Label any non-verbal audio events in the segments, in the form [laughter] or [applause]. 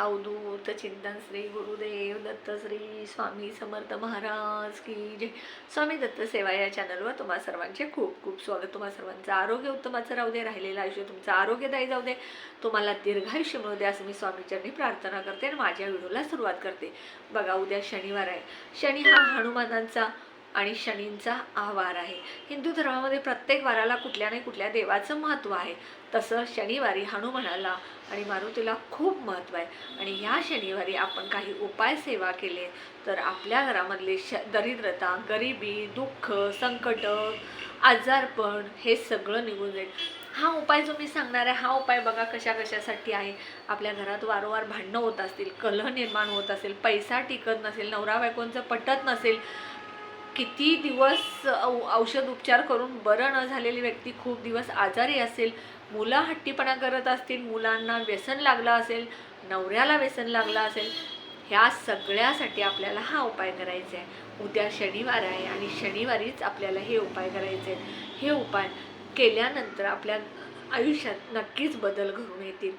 अवधूत चिंतन श्री गुरुदेव दत्त श्री स्वामी समर्थ महाराज की जय. स्वामी दत्त सेवा या चॅनलवर तुम्हा सर्वांचे खूप खूप स्वागत. तुम्हा सर्वांचं आरोग्य उत्तमाचं राहू दे राहिलेलं आयुष्य तुमचं आरोग्यदायी जाऊ दे. तुम्हाला दीर्घायुष्य मिळू दे असं मी स्वामीचरणी प्रार्थना करते आणि माझ्या व्हिडिओला सुरुवात करते. बघा उद्या शनिवार आहे. शनी हा हनुमानांचा आणि शनींचा आवार आहे. हिंदू धर्मामध्ये प्रत्येक वाराला कुठल्या नाही कुठल्या देवाचं महत्त्व आहे. तसं शनिवारी हनुमानाला आणि मारुतीला खूप महत्त्व आहे. आणि ह्या शनिवारी आपण काही उपाय सेवा केले तर आपल्या घरामधले श दरिद्रता गरिबी दुःख संकट आजारपण हे सगळं निघून जाईल. हा उपाय जो मी सांगणार आहे हा उपाय बघा कशा कशासाठी आहे. आपल्या घरात वारंवार भांडणं होत असतील कलह निर्माण होत असेल पैसा टिकत नसेल नवरा बायकोंचं पटत नसेल किती दिवस औ- औषध उपचार करून बरं न झालेली व्यक्ती खूप दिवस आजारी असेल मुलं हट्टीपणा करत असतील मुलांना व्यसन लागलं असेल नवऱ्याला व्यसन लागलं असेल ह्या सगळ्यासाठी आपल्याला हा उपाय करायचा आहे. उद्या शनिवार आहे आणि शनिवारीच आपल्याला हे उपाय करायचे आहेत. हे उपाय केल्यानंतर आपल्या आयुष्यात नक्कीच बदल घडून येतील.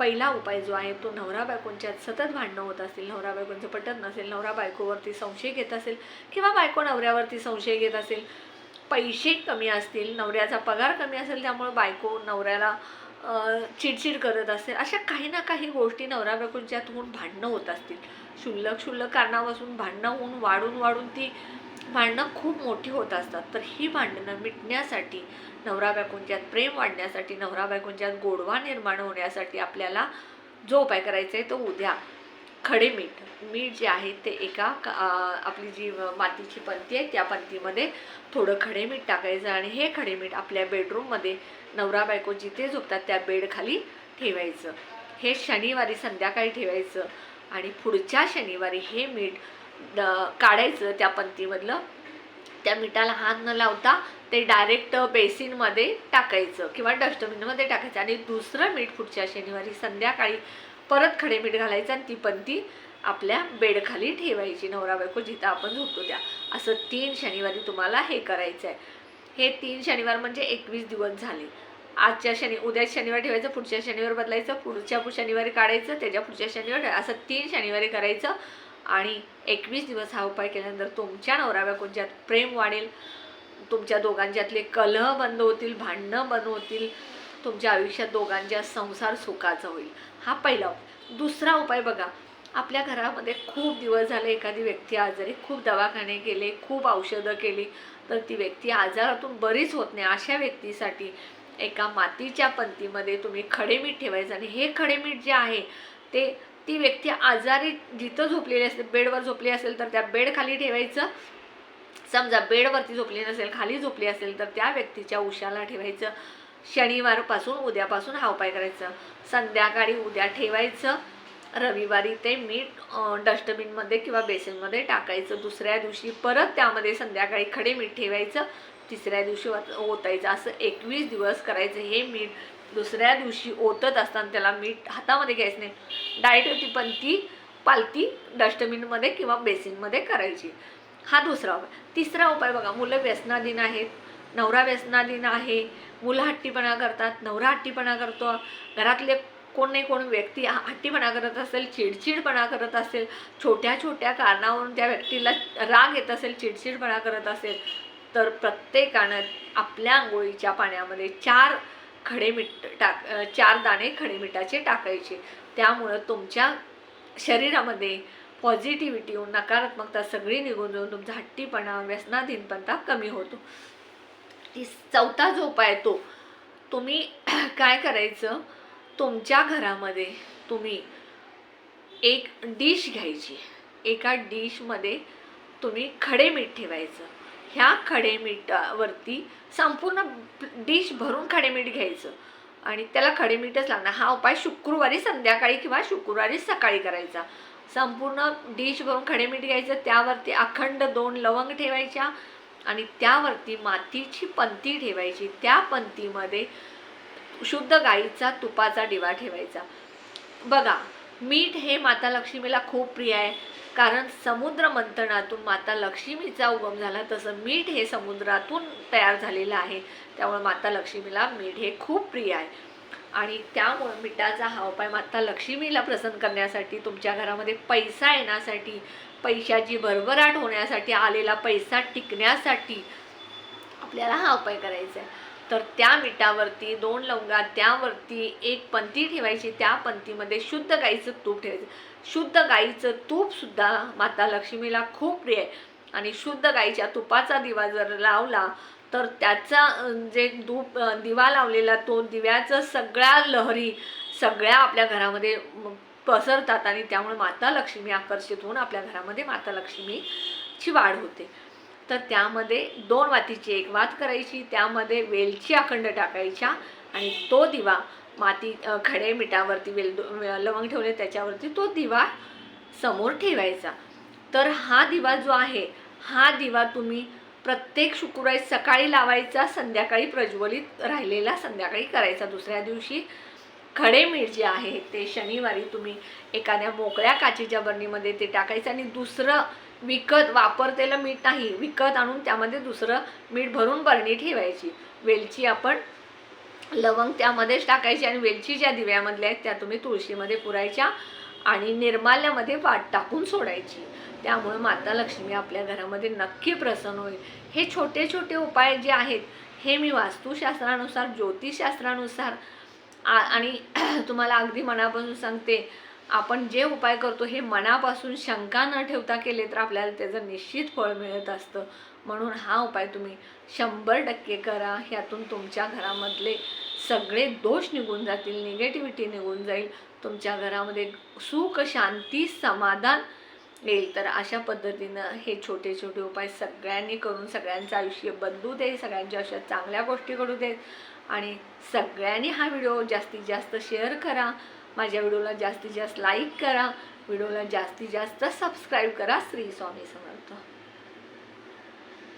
पहिला उपाय जो आहे तो नवरा बायकोंच्यात सतत भांडणं होत असतील नवरा बायकोंचं पटत नसेल नवरा बायकोवरती संशय घेत असेल किंवा बायको नवऱ्यावरती संशय घेत असेल पैसे कमी असतील नवऱ्याचा पगार कमी असेल त्यामुळे बायको नवऱ्याला चिडचिड करत असेल अशा काही ना काही गोष्टी नवरा बायकोंच्यात होऊन भांडणं होत असतील. क्षुल्लक क्षुल्लक कारणापासून भांडणं होऊन वाढून वाढून ती भांडणं खूप मोठी होत असतात. तर ही भांडणं मिटण्यासाठी नवरा बायकोंच्यात प्रेम वाढण्यासाठी नवरा बायकोंच्यात गोडवा निर्माण होण्यासाठी आपल्याला जो उपाय करायचा आहे तो उद्या खडे मीठ. मीठ जे आहे ते एका आपली जी मातीची पंती आहे त्या पंतीमध्ये थोडं खडे मीठ टाकायचं आणि हे खडे मीठ आपल्या बेडरूममध्ये नवरा बायको जिथे झोपतात त्या बेडखाली ठेवायचं. हे शनिवारी संध्याकाळी ठेवायचं आणि पुढच्या शनिवारी हे मीठ काढायचं त्या पंतीमधलं त्या मिठाला हात न लावता ते डायरेक्ट बेसिनमध्ये टाकायचं किंवा डस्टबिनमध्ये टाकायचं. आणि दुसरं मीठ पुढच्या शनिवारी संध्याकाळी परत खडे मीठ घालायचं आणि ती पंती आपल्या बेडखाली ठेवायची. नवरा बायको जिथं आपण झोपतो त्या. असं तीन शनिवारी तुम्हाला हे करायचं आहे हे तीन शनिवार म्हणजे एकवीस दिवस झाले. आजच्या शनि उद्या शनिवार ठेवायचं पुढच्या शनिवार बदलायचं पुढच्या शनिवारी काढायचं त्याच्या पुढच्या शनिवार असं तीन शनिवारी करायचं. आणि एकवीस दिवस हा उपाय केल्यानंतर तुमच्या नवरा बायकोंच्यात प्रेम वाढेल. तुमच्या दोघांच्यातले कलह बंद होतील भांडणं बंद होतील. तुमच्या आयुष्यात दोघांच्या संसार सुखाचा होईल. हा पहिला उपाय. दुसरा उपाय बघा. आपल्या घरामध्ये खूप दिवस झाले एखादी व्यक्ती आजारी खूप दवाखाने केले खूप औषधं केली तर ती व्यक्ती आजारातून बरीच होत नाही. अशा व्यक्तीसाठी एका मातीच्या पंतीमध्ये तुम्ही खडे मीठ ठेवायचं आणि हे खडे मीठ जे आहे ते ती व्यक्ती आजारी जिथं झोपलेली असते बेडवर झोपली असेल तर त्या बेड खाली ठेवायचं. समजा बेडवरती झोपली नसेल खाली झोपली असेल तर त्या व्यक्तीच्या उशाला ठेवायचं. शनिवारपासून उद्यापासून हा उपाय करायचा. संध्याकाळी उद्या ठेवायचं. रविवारी ते मीठ डस्टबिनमध्ये किंवा बेसिनमध्ये टाकायचं. दुसऱ्या दिवशी परत त्यामध्ये संध्याकाळी खडे मीठ ठेवायचं. तिसऱ्या दिवशी ओत- ओतायचं. असं एकवीस दिवस करायचं. हे मीठ दुसऱ्या दिवशी ओतत असताना त्याला मीठ हातामध्ये घ्यायचं नाही. डायट होती पण ती पालती डस्टबिनमध्ये किंवा बेसिनमध्ये करायची. हा दुसरा उपाय. तिसरा उपाय बघा मुलं व्यसनाधीन आहेत नवरा व्यसनाधीन आहे मुलं हट्टीपणा करतात नवरा हट्टीपणा करतो घरातले कोण नाही कोण व्यक्ती हा- हट्टीपणा करत असेल चिडचिडपणा करत असेल छोट्या छोट्या कारणावरून त्या व्यक्तीला राग येत असेल चिडचिडपणा करत असेल तर प्रत्येकानं आपल्या आंघोळीच्या पाण्यामध्ये चार खडे मीठ टाक चार दाणे खडे मिठाचे टाकायचे. त्यामुळं तुमच्या शरीरामध्ये पॉझिटिव्हिटी नकारात्मकता सगळी निघून जाऊन तुमचा हट्टीपणा व्यसनाधीनपणा कमी होतो. ती चौथा जो उपाय तो. तुम्ही [clears throat] काय करायचं? तुमच्या घरामध्ये तुम्ही एक डिश घ्यायची. एका डिशमध्ये तुम्ही खडे मीठ ठेवायचं. ह्या खडे मीठावरती संपूर्ण डिश भरून खडे मीठ घ्यायचं. आणि त्याला खडे मीठच लागणार. हा उपाय शुक्रवारी संध्याकाळी किंवा शुक्रवारी सकाळी करायचा. संपूर्ण डिश भरून खडे मीठ घ्यायचं. त्यावरती अखंड दोन लवंग ठेवायच्या आणि त्यावरती मातीची पंती ठेवायची. त्या पंतीमध्ये शुद्ध गाईचा तुपाचा दिवा ठेवायचा. बघा मीठ हे माता लक्ष्मीला खूप प्रिय आहे. कारण समुद्र मंथनातून माता लक्ष्मीचा उगम झाला तसं मीठ हे समुद्रातून तयार झालेलं आहे. त्यामुळे माता लक्ष्मीला मीठ हे खूप प्रिय आहे. आणि त्यामुळे मिठाचा हा उपाय माता लक्ष्मीला प्रसन्न करण्यासाठी तुमच्या घरामध्ये पैसा येण्यासाठी पैशाची भरभराट होण्यासाठी आलेला पैसा टिकण्यासाठी आपल्याला हा उपाय करायचा आहे तर त्या मिठावरती दोन लवंगा त्यावरती एक पंती ठेवायची त्या पंतीमध्ये शुद्ध गाईचं तूप ठेवायचं. शुद्ध गाईचं तूपसुद्धा माता लक्ष्मीला खूप प्रिय आहे. आणि शुद्ध गाईच्या तुपाचा दिवा जर लावला तर त्याचा जे धूप दिवा लावलेला तो दिव्याचं सगळ्या लहरी सगळ्या आपल्या घरामध्ये पसरतात आणि त्यामुळे माता लक्ष्मी आकर्षित होऊन आपल्या घरामध्ये माता लक्ष्मीची वाढ होते. तर त्यामध्ये दोन वातीची एक वात करायची त्यामध्ये वेलची अखंड टाकायच्या आणि तो दिवा माती खडे मिठावरती वेल लवंग ठेवले त्याच्यावरती तो दिवा समोर ठेवायचा. तर हा दिवा जो आहे हा दिवा तुम्ही प्रत्येक शुक्रवारी सकाळी लावायचा संध्याकाळी प्रज्वलित राहिलेला संध्याकाळी करायचा. दुसऱ्या दिवशी खडे मीठ जे आहे ते शनिवारी तुम्ही एखाद्या मोकळ्या काचेच्या बरणीमध्ये ते टाकायचं आणि दुसरं विकत वापरतेलं मीठ नाही विकत आणून त्यामध्ये दुसरं मीठ भरून बरणी ठेवायची. वेलची आपण लवंग त्यामध्येच टाकायची आणि वेलची ज्या दिव्यामधल्या आहेत त्या तुम्ही तुळशीमध्ये पुरायच्या आणि निर्माल्यामध्ये वाट टाकून सोडायची. त्यामुळे माता लक्ष्मी आपल्या घरामध्ये नक्की प्रसन्न होईल. हे छोटे छोटे उपाय जे आहेत हे मी वास्तुशास्त्रानुसार ज्योतिषशास्त्रानुसार आ- आणि [clears throat] तुम्हाला अगदी मनापासून सांगते आपण जे उपाय करतो हे मनापासून शंका न ठेवता केले तर आपल्याला त्याचं निश्चित फळ मिळत असतं. म्हणून हा उपाय तुम्ही शंभर टक्के करा. ह्यातून तुमच्या घरामधले सगळे दोष निघून जातील निगेटिव्हिटी निघून जाईल. तुमच्या घरामध्ये सुख शांती समाधान येईल. तर अशा पद्धतीनं हे छोटे छोटे उपाय सगळ्यांनी करून सगळ्यांचं आयुष्य बदलू दे सगळ्यांच्या आयुष्यात चांगल्या गोष्टी घडू देत आणि सगळ्यांनी हा व्हिडिओ जास्तीत जास्त शेअर करा. माझ्या व्हिडिओला जास्तीत जास्त लाईक करा. व्हिडिओला जास्तीत जास्त सबस्क्राईब करा. श्री स्वामी समर्थ.